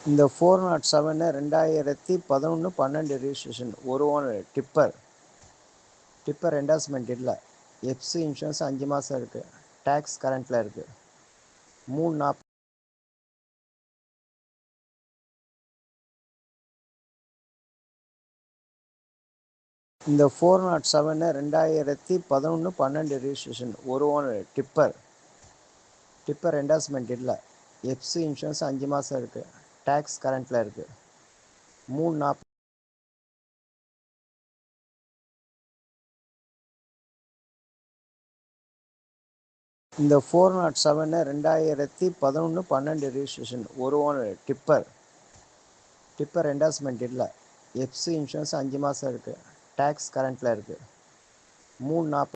இந்த four not seven ரெண்டாயிரத்தி பதினொன்று பன்னெண்டு ரிஜிஸ்ட்ரேஷன் ஒரு ஓனர் டிப்பர் டிப்பர் என்டாஸ்மெண்ட் இல்லை. எஃப்சி இன்சூரன்ஸ் அஞ்சு மாதம் இருக்குது டேக்ஸ் கரண்ட்டில் இருக்குது மூணு நாற்பது இந்த ஃபோர் நாட் செவனு ரெண்டாயிரத்தி பதினொன்று பன்னெண்டு ரிஜிஸ்ட்ரேஷன் ஒரு ஓனர் டிப்பர் டிப்பர் என்டாஸ்மெண்ட் இல்லை. எஃப்சி இன்சூரன்ஸ் அஞ்சு மாதம் இருக்குது டேக்ஸ் கரண்ட்டில் இருக்குது மூணு நாற்பது இந்த ஃபோர் நாட் செவனு ரெண்டாயிரத்தி பதினொன்று பன்னெண்டு ரிஜிஸ்ட்ரேஷன் ஒரு ஓனர் டிப்பர் டிப்பர் என்டாஸ்மெண்ட் இல்லை. எஃப்சி இன்சூரன்ஸ் அஞ்சு மாதம் இருக்குது டேக்ஸ் கரண்ட்டில் இருக்குது மூணு நாற்பது